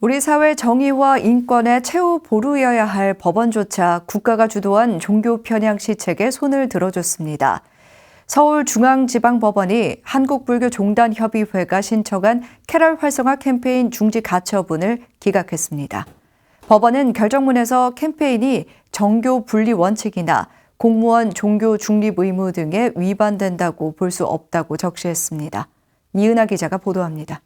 우리 사회 정의와 인권의 최후 보루여야 할 법원조차 국가가 주도한 종교 편향 시책에 손을 들어줬습니다. 서울중앙지방법원이 한국불교종단협의회가 신청한 캐럴 활성화 캠페인 중지 가처분을 기각했습니다. 법원은 결정문에서 캠페인이 정교 분리 원칙이나 공무원 종교 중립 의무 등에 위반된다고 볼 수 없다고 적시했습니다. 이은하 기자가 보도합니다.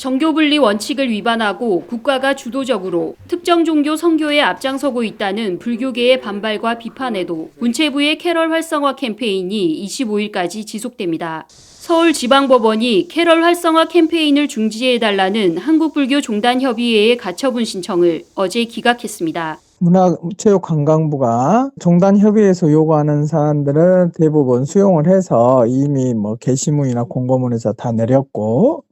정교분리 원칙을 위반하고 국가가 주도적으로 특정 종교 선교에 앞장서고 있다는 불교계의 반발과 비판에도 문체부의 캐럴 활성화 캠페인이 25일까지 지속됩니다. 서울지방법원이 캐럴 활성화 캠페인을 중지해달라는 한국불교종단협의회의 가처분 신청을 어제 기각했습니다. 문화체육관광부가 종단협의회에서 요구하는 사안들은 대부분 수용을 해서 이미 뭐 게시문이나 공고문에서 다 내렸고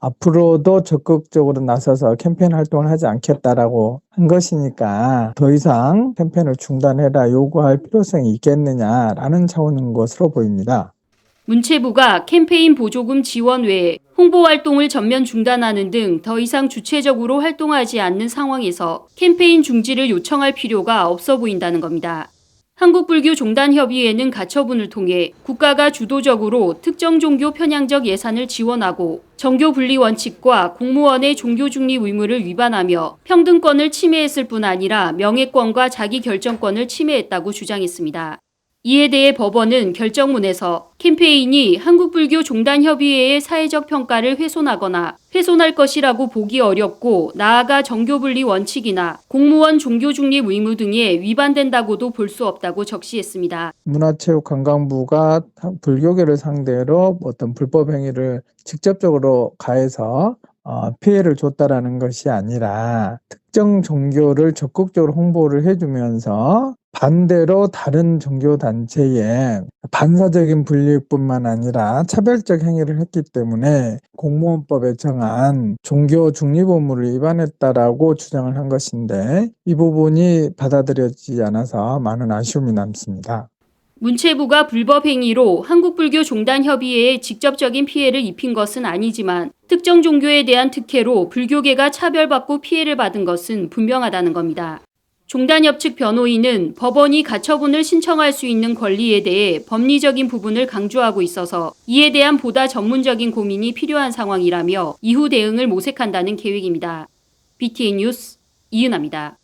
앞으로도 적극적으로 나서서 캠페인 활동을 하지 않겠다라고 한 것이니까 더 이상 캠페인을 중단해라 요구할 필요성이 있겠느냐라는 차원인 것으로 보입니다. 문체부가 캠페인 보조금 지원 외에 홍보 활동을 전면 중단하는 등 더 이상 주체적으로 활동하지 않는 상황에서 캠페인 중지를 요청할 필요가 없어 보인다는 겁니다. 한국불교 종단협의회는 가처분을 통해 국가가 주도적으로 특정 종교 편향적 예산을 지원하고 정교 분리 원칙과 공무원의 종교 중립 의무를 위반하며 평등권을 침해했을 뿐 아니라 명예권과 자기 결정권을 침해했다고 주장했습니다. 이에 대해 법원은 결정문에서 캠페인이 한국불교 종단협의회의 사회적 평가를 훼손하거나 훼손할 것이라고 보기 어렵고 나아가 정교분리 원칙이나 공무원 종교중립 의무 등에 위반된다고도 볼 수 없다고 적시했습니다. 문화체육관광부가 불교계를 상대로 어떤 불법 행위를 직접적으로 가해서 어, 피해를 줬다라는 것이 아니라 특정 종교를 적극적으로 홍보를 해주면서 반대로 다른 종교 단체에 반사적인 불이익뿐만 아니라 차별적 행위를 했기 때문에 공무원법에 정한 종교 중립 의무를 위반했다라고 주장을 한 것인데 이 부분이 받아들여지지 않아서 많은 아쉬움이 남습니다. 문체부가 불법 행위로 한국불교 종단협의회에 직접적인 피해를 입힌 것은 아니지만 특정 종교에 대한 특혜로 불교계가 차별받고 피해를 받은 것은 분명하다는 겁니다. 종단협 측 변호인은 법원이 가처분을 신청할 수 있는 권리에 대해 법리적인 부분을 강조하고 있어서 이에 대한 보다 전문적인 고민이 필요한 상황이라며 이후 대응을 모색한다는 계획입니다. BTN 뉴스 이은아입니다.